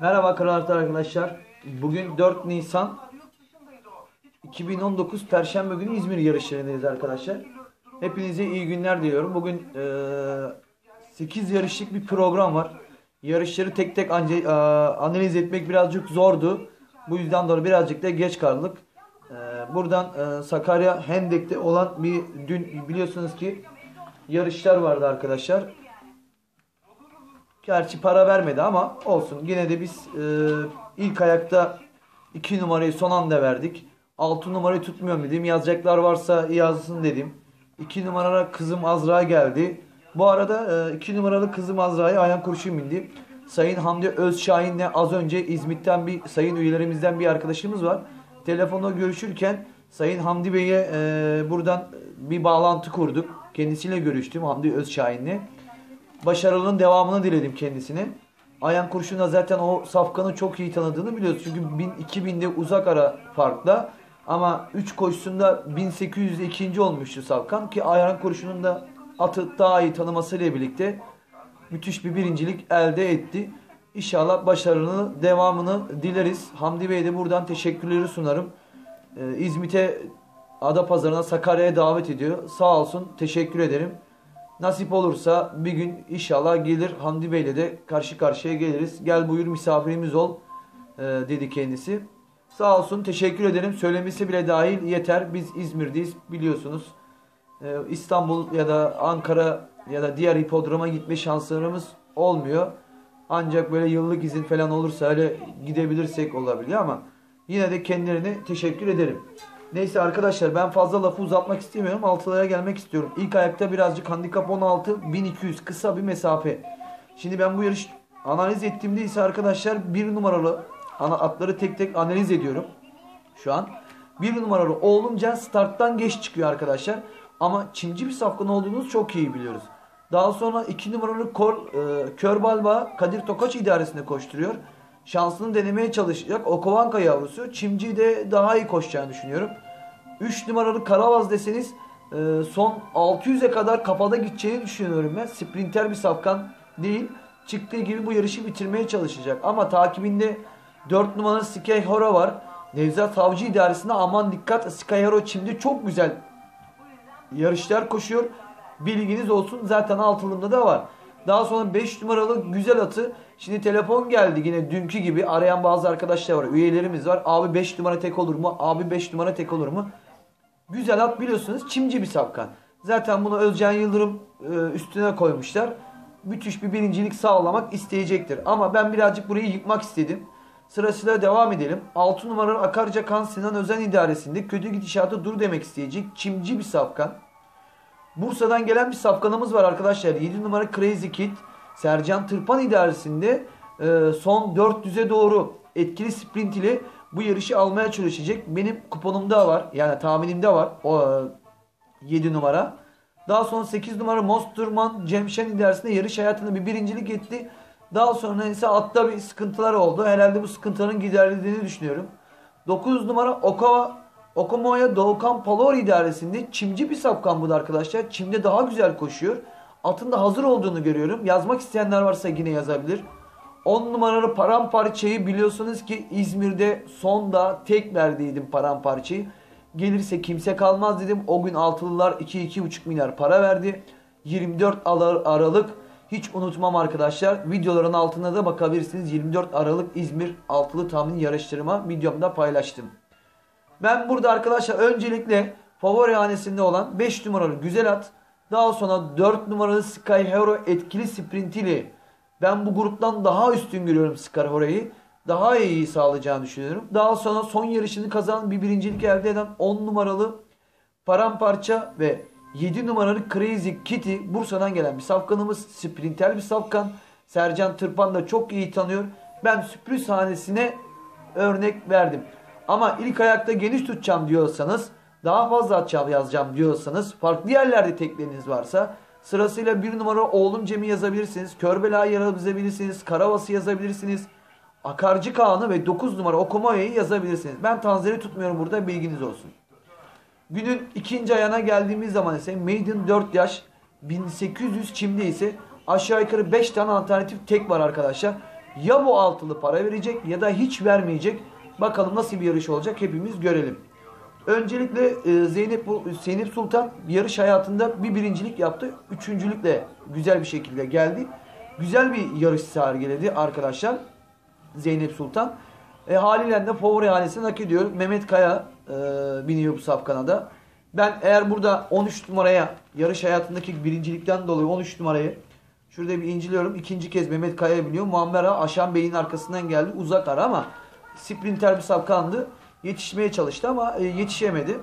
Merhaba kanaatler arkadaşlar. Bugün 4 Nisan Yurt dışındaydı o. Hiç 2019 Perşembe günü İzmir yarışlarındayız arkadaşlar. Hepinize iyi günler diliyorum. Bugün eee 8 yarışlık bir program var. Yarışları tek tek anca, eee, analiz etmek birazcık zordu. Bu yüzden dolayı birazcık da geç kaldık. Eee, buradan eee, Sakarya Hendek'te olan bir dün biliyorsunuz ki yarışlar vardı arkadaşlar. Gerçi para vermedi ama olsun. Yine de biz e, ilk ayakta 2 numarayı son anda verdik. 6 numarayı tutmuyorum dedim. Yazacaklar varsa yazsın dedim. 2 numaralı kızım Azra geldi. Bu arada 2 numaralı kızım Azra'ya ayağın kurşun bindi. Sayın Hamdi Özşahin'le az önce İzmit'ten bir sayın üyelerimizden bir arkadaşımız var. Telefonla görüşürken Sayın Hamdi Bey'e e, buradan bir bağlantı kurduk. Kendisiyle görüştüm Hamdi Özşahin'le başarının devamını diledim kendisine. Ayhan Kurşun'a zaten o safkanı çok iyi tanıdığını biliyoruz. Çünkü 1000 2000'de uzak ara farkla ama 3 koşusunda 1800'de ikinci olmuştu Safkan ki Ayhan Kurşun'un da atı daha iyi tanımasıyla birlikte müthiş bir birincilik elde etti. İnşallah başarının devamını dileriz. Hamdi Bey'e de buradan teşekkürleri sunarım. Ee, İzmit'e Adapazarı'na Sakarya'ya davet ediyor. Sağ olsun teşekkür ederim. Nasip olursa bir gün inşallah gelir Hamdi Bey'le de karşı karşıya geliriz. Gel buyur misafirimiz ol e, dedi kendisi. Sağ olsun teşekkür ederim. Söylemesi bile dahil yeter. Biz İzmir'deyiz biliyorsunuz. E, İstanbul ya da Ankara ya da diğer hipodroma gitme şanslarımız olmuyor. Ancak böyle yıllık izin falan olursa öyle gidebilirsek olabiliyor ama yine de kendilerine teşekkür ederim. Neyse arkadaşlar ben fazla lafı uzatmak istemiyorum. Altılara gelmek istiyorum. İlk ayakta birazcık handikap 16 1200 kısa bir mesafe. Şimdi ben bu yarış analiz ettiğimde ise arkadaşlar bir numaralı ana atları tek tek analiz ediyorum. Şu an bir numaralı oğlumca starttan geç çıkıyor arkadaşlar. Ama çimci bir safkan olduğunuzu çok iyi biliyoruz. Daha sonra iki numaralı Kor, e, Körbalba Kadir Tokaç idaresinde koşturuyor. Şansını denemeye çalışacak. Okovanka yavrusu. Çimci de daha iyi koşacağını düşünüyorum. 3 numaralı Karavaz deseniz e, son 600'e kadar kafada gideceğini düşünüyorum ben. Sprinter bir safkan değil. Çıktığı gibi bu yarışı bitirmeye çalışacak. Ama takibinde 4 numaralı Sky Hora var. Nevzat Savcı idaresinde aman dikkat Sky Hora şimdi çok güzel yarışlar koşuyor. Bilginiz olsun zaten altılında da var. Daha sonra 5 numaralı güzel atı. Şimdi telefon geldi yine dünkü gibi arayan bazı arkadaşlar var. Üyelerimiz var. Abi 5 numara tek olur mu? Abi 5 numara tek olur mu? Güzel at biliyorsunuz çimci bir safkan. Zaten bunu Özcan Yıldırım e, üstüne koymuşlar. Müthiş bir birincilik sağlamak isteyecektir. Ama ben birazcık burayı yıkmak istedim. Sırasıyla devam edelim. 6 numaralı Akarca Kan Sinan Özen idaresinde kötü gidişatı dur demek isteyecek çimci bir safkan. Bursa'dan gelen bir safkanımız var arkadaşlar. 7 numara Crazy Kid. Sercan Tırpan idaresinde e, son 400'e doğru etkili sprint ile bu yarışı almaya çalışacak. Benim kuponumda var. Yani tahminimde var. O e, 7 numara. Daha sonra 8 numara Mosturman Cemşen idaresinde yarış hayatında bir birincilik etti. Daha sonra ise atta bir sıkıntılar oldu. Herhalde bu sıkıntıların giderildiğini düşünüyorum. 9 numara Okawa Okumoya Doğukan Palor idaresinde çimci bir safkan bu da arkadaşlar. Çimde daha güzel koşuyor. Atın da hazır olduğunu görüyorum. Yazmak isteyenler varsa yine yazabilir. 10 numaralı paramparçayı biliyorsunuz ki İzmir'de sonda tek verdiydim paramparçayı. Gelirse kimse kalmaz dedim. O gün altılılar 2-2,5 milyar para verdi. 24 Aralık hiç unutmam arkadaşlar. Videoların altına da bakabilirsiniz. 24 Aralık İzmir altılı tahmin yarıştırma videomda paylaştım. Ben burada arkadaşlar öncelikle favori hanesinde olan 5 numaralı güzel at. Daha sonra 4 numaralı Sky Hero etkili sprintiyle ben bu gruptan daha üstün görüyorum Sky Hero'yu. Daha iyi sağlayacağını düşünüyorum. Daha sonra son yarışını kazanan bir birincilik elde eden 10 numaralı Paramparça ve 7 numaralı Crazy Kitty Bursa'dan gelen bir safkanımız. Sprinter bir safkan. Sercan Tırpan da çok iyi tanıyor. Ben sürpriz hanesine örnek verdim. Ama ilk ayakta geniş tutacağım diyorsanız, daha fazla atacağım yazacağım diyorsanız, farklı yerlerde tekleriniz varsa sırasıyla bir numara oğlum Cem'i yazabilirsiniz. Körbela'yı yazabilirsiniz. Karavas'ı yazabilirsiniz. Akarcı Kaan'ı ve 9 numara Okumaya'yı yazabilirsiniz. Ben tanzeri tutmuyorum burada bilginiz olsun. Günün ikinci ayağına geldiğimiz zaman ise Maiden 4 yaş 1800 çimde ise aşağı yukarı 5 tane alternatif tek var arkadaşlar. Ya bu altılı para verecek ya da hiç vermeyecek. Bakalım nasıl bir yarış olacak hepimiz görelim. Öncelikle e, Zeynep Zeynep Sultan yarış hayatında bir birincilik yaptı. Üçüncülükle güzel bir şekilde geldi. Güzel bir yarış sergiledi arkadaşlar. Zeynep Sultan. E, haliyle de favori hanesini hak ediyor. Mehmet Kaya e, biniyor bu safkana da. Ben eğer burada 13 numaraya yarış hayatındaki birincilikten dolayı 13 numarayı şurada bir inceliyorum. İkinci kez Mehmet Kaya biniyor. Muammer Aşan Bey'in arkasından geldi. Uzak ara ama sprinter bir safkandı. Yetişmeye çalıştı ama e, yetişemedi.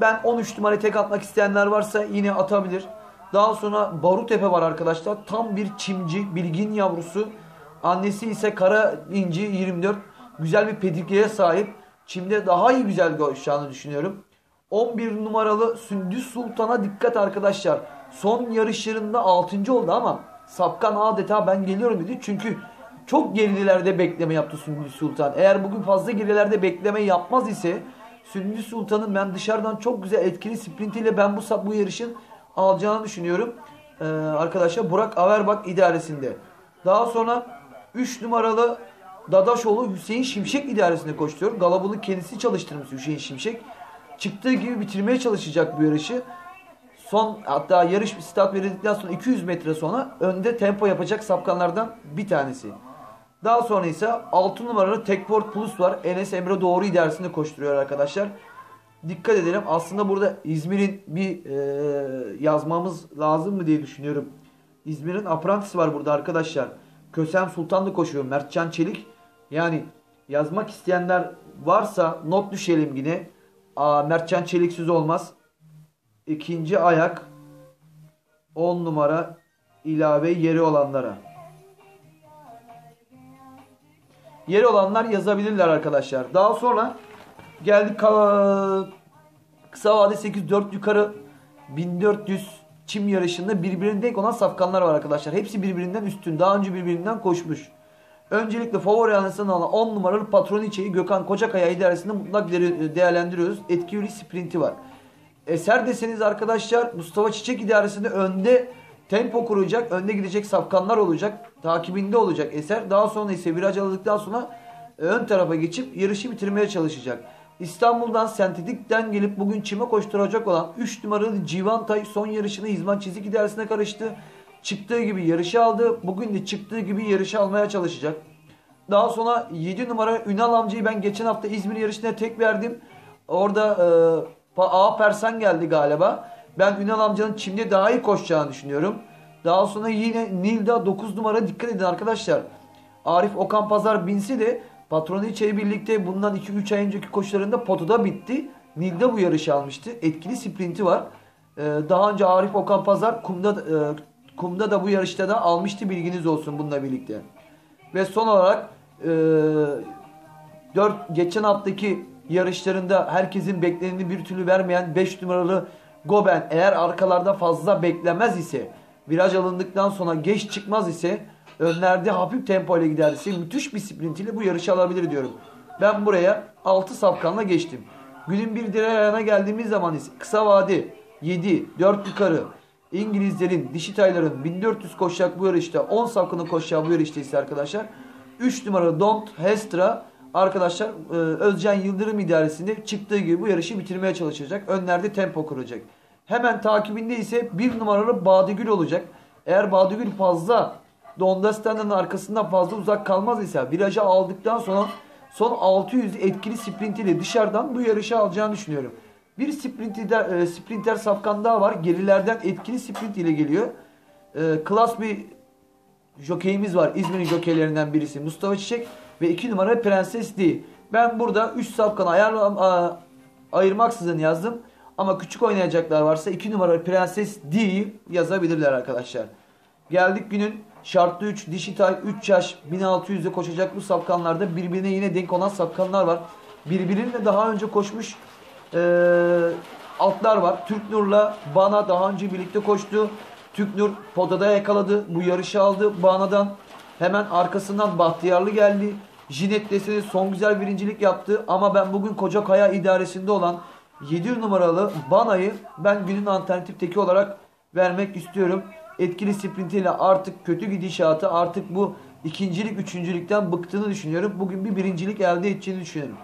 Ben 13 numara tek atmak isteyenler varsa yine atabilir. Daha sonra Barutepe var arkadaşlar. Tam bir çimci, bilgin yavrusu. Annesi ise Kara İnci 24. Güzel bir pedigreye sahip. Çimde daha iyi güzel koşacağını düşünüyorum. 11 numaralı Sündüz Sultan'a dikkat arkadaşlar. Son yarışlarında 6. oldu ama Sapkan adeta ben geliyorum dedi. Çünkü çok gerilerde bekleme yaptı Sündüz Sultan. Eğer bugün fazla gerilerde bekleme yapmaz ise Sündüz Sultan'ın ben dışarıdan çok güzel etkili sprintiyle ben bu bu yarışın alacağını düşünüyorum. Ee, arkadaşlar Burak Averbak idaresinde. Daha sonra 3 numaralı Dadaşoğlu Hüseyin Şimşek idaresinde koşturuyor. Galabını kendisi çalıştırmış Hüseyin Şimşek. Çıktığı gibi bitirmeye çalışacak bu yarışı. Son hatta yarış start verildikten sonra 200 metre sonra önde tempo yapacak sapkanlardan bir tanesi. Daha sonra ise 6 numaralı Tekport Plus var. Enes Emre Doğru idaresinde koşturuyor arkadaşlar. Dikkat edelim. Aslında burada İzmir'in bir e, yazmamız lazım mı diye düşünüyorum. İzmir'in Apprentice var burada arkadaşlar. Kösem Sultan da koşuyor. Mertcan Çelik. Yani yazmak isteyenler varsa not düşelim yine. Aa, Mertcan Çeliksiz olmaz. İkinci ayak 10 numara ilave yeri olanlara. Yeri olanlar yazabilirler arkadaşlar. Daha sonra geldik kısa vade 8-4 yukarı 1400 çim yarışında birbirine denk olan safkanlar var arkadaşlar. Hepsi birbirinden üstün. Daha önce birbirinden koşmuş. Öncelikle favori anısını alan 10 numaralı Patroniçe'yi Gökhan Kocakaya idaresinde mutlak de- değerlendiriyoruz. Etkili sprinti var. Eser deseniz arkadaşlar Mustafa Çiçek idaresinde önde tempo kuracak. Önde gidecek safkanlar olacak. Takibinde olacak Eser. Daha sonra ise viraj aldıktan sonra ön tarafa geçip yarışı bitirmeye çalışacak. İstanbul'dan sentetikten gelip bugün çime koşturacak olan 3 numaralı Civantay son yarışını İzman Çizik idaresine karıştı. Çıktığı gibi yarışı aldı. Bugün de çıktığı gibi yarışı almaya çalışacak. Daha sonra 7 numara Ünal amcayı ben geçen hafta İzmir yarışına tek verdim. Orada e, A Persen geldi galiba. Ben Ünal amcanın çimde daha iyi koşacağını düşünüyorum. Daha sonra yine Nilda 9 numara dikkat edin arkadaşlar. Arif Okan Pazar binsi de patronu içeri birlikte bundan 2-3 ay önceki koşularında potoda bitti. Nilda bu yarışı almıştı. Etkili sprinti var. Ee, daha önce Arif Okan Pazar kumda e, kumda da bu yarışta da almıştı bilginiz olsun bununla birlikte. Ve son olarak e, 4 geçen haftaki yarışlarında herkesin bekleneni bir türlü vermeyen 5 numaralı Goben eğer arkalarda fazla beklemez ise viraj alındıktan sonra geç çıkmaz ise önlerde hafif tempo ile giderse müthiş bir sprint ile bu yarışı alabilir diyorum. Ben buraya 6 safkanla geçtim. Günün bir diğer ayağına geldiğimiz zaman ise kısa vade 7, 4 yukarı İngilizlerin, dişi tayların 1400 koşacak bu yarışta 10 safkanı koşacağı bu yarışta ise arkadaşlar 3 numaralı Don't Hestra arkadaşlar e, Özcan Yıldırım idaresinde çıktığı gibi bu yarışı bitirmeye çalışacak. Önlerde tempo kuracak. Hemen takibinde ise 1 numaralı Badigül olacak. Eğer Badigül fazla Dondastan'ın arkasından fazla uzak kalmaz ise virajı aldıktan sonra son 600 etkili sprintiyle dışarıdan bu yarışı alacağını düşünüyorum. Bir sprinter, e, sprinter safkan daha var. Gerilerden etkili sprint ile geliyor. E, klas bir jokeyimiz var. İzmir'in jokeylerinden birisi Mustafa Çiçek ve 2 numara Prenses D. Ben burada 3 safkanı ayar, a, ayırmaksızın yazdım. Ama küçük oynayacaklar varsa 2 numara Prenses D'yi yazabilirler arkadaşlar. Geldik günün şartlı 3 dişi tay 3 yaş 1600'de koşacak bu safkanlarda birbirine yine denk olan safkanlar var. Birbirine daha önce koşmuş eee altlar var. Türk Nur'la Bana daha önce birlikte koştu. Türk Nur podada yakaladı. Bu yarışı aldı Bana'dan. Hemen arkasından Bahtiyarlı geldi. Jinet deseni son güzel birincilik yaptı. Ama ben bugün Kocakaya idaresinde olan 7 numaralı Bana'yı ben günün alternatif teki olarak vermek istiyorum. etkili sprintiyle artık kötü gidişatı artık bu ikincilik üçüncülükten bıktığını düşünüyorum. Bugün bir birincilik elde edeceğini düşünüyorum.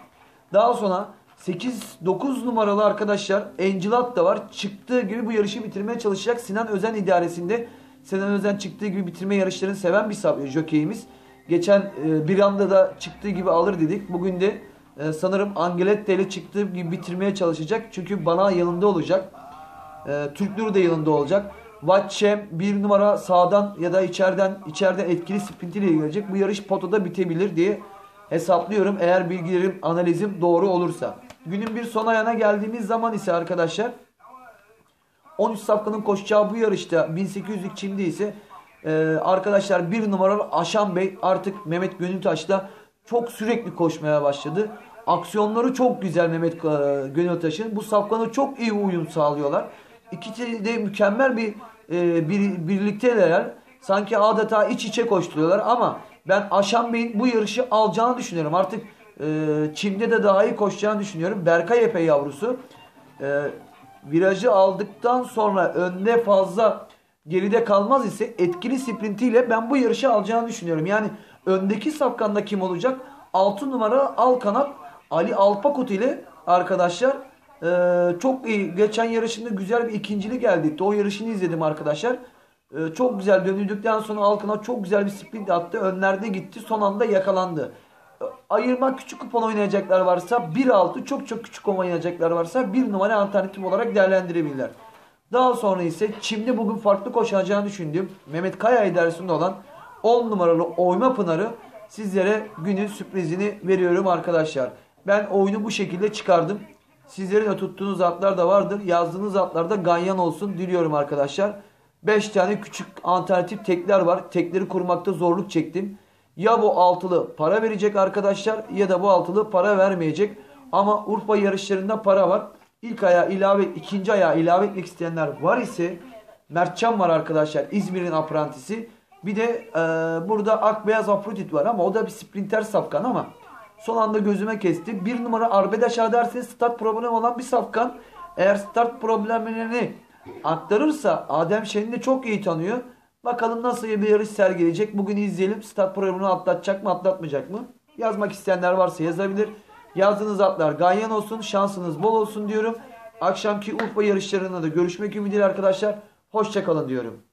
Daha sonra 8-9 numaralı arkadaşlar Encelat da var. Çıktığı gibi bu yarışı bitirmeye çalışacak. Sinan Özen idaresinde Sinan Özen çıktığı gibi bitirme yarışlarını seven bir jokeyimiz. Geçen e, bir anda da çıktığı gibi alır dedik. Bugün de e, sanırım Angelette ile çıktığı gibi bitirmeye çalışacak. Çünkü bana yanında olacak. E, Türk Nuru da yanında olacak. Vatçem bir numara sağdan ya da içeriden içeriden etkili sprintiyle gelecek. Bu yarış potada bitebilir diye hesaplıyorum. Eğer bilgilerim, analizim doğru olursa. Günün bir son ayağına geldiğimiz zaman ise arkadaşlar 13 safkanın koşacağı bu yarışta 1800'lük çimde ise e, arkadaşlar bir numaralı Aşan Bey artık Mehmet Gönültaş'la çok sürekli koşmaya başladı. Aksiyonları çok güzel Mehmet e, Gönültaş'ın. Bu safkanı çok iyi uyum sağlıyorlar. İkisi de mükemmel bir, e, bir birlikteler. Sanki adeta iç içe koşturuyorlar ama ben Aşan Bey'in bu yarışı alacağını düşünüyorum. Artık e, Çim'de de daha iyi koşacağını düşünüyorum. Berkay Epe yavrusu e, virajı aldıktan sonra önde fazla geride kalmaz ise etkili sprintiyle ben bu yarışı alacağını düşünüyorum. Yani öndeki safkanda kim olacak? 6 numara al kanat Ali Alpakut ile arkadaşlar e, çok iyi. Geçen yarışında güzel bir ikincilik elde etti. O yarışını izledim arkadaşlar. E, çok güzel dönüldükten sonra Alkanat çok güzel bir sprint attı. Önlerde gitti. Son anda yakalandı ayırma küçük kupon oynayacaklar varsa 1.6 çok çok küçük kupon oynayacaklar varsa 1 numara alternatif olarak değerlendirebilirler. Daha sonra ise Çim'de bugün farklı koşacağını düşündüğüm Mehmet Kaya idaresinde olan 10 numaralı Oyma Pınar'ı sizlere günün sürprizini veriyorum arkadaşlar. Ben oyunu bu şekilde çıkardım. Sizlerin tuttuğunuz atlar da vardır. Yazdığınız atlarda ganyan olsun diliyorum arkadaşlar. 5 tane küçük alternatif tekler var. Tekleri kurmakta zorluk çektim. Ya bu altılı para verecek arkadaşlar ya da bu altılı para vermeyecek. Ama Urfa yarışlarında para var. İlk ayağı ilave, ikinci ayağı ilave etmek isteyenler var ise Mertcan var arkadaşlar. İzmir'in aprantisi. Bir de e, burada Akbeyaz Afrodit var ama o da bir sprinter safkan ama son anda gözüme kesti. Bir numara Arbedaş derseniz start problemi olan bir safkan. Eğer start problemlerini aktarırsa Adem Şen'i de çok iyi tanıyor. Bakalım nasıl bir yarış sergileyecek. Bugün izleyelim. Start programını atlatacak mı atlatmayacak mı? Yazmak isteyenler varsa yazabilir. Yazdığınız atlar ganyan olsun. Şansınız bol olsun diyorum. Akşamki Urfa yarışlarında da görüşmek ümidiyle arkadaşlar. Hoşçakalın diyorum.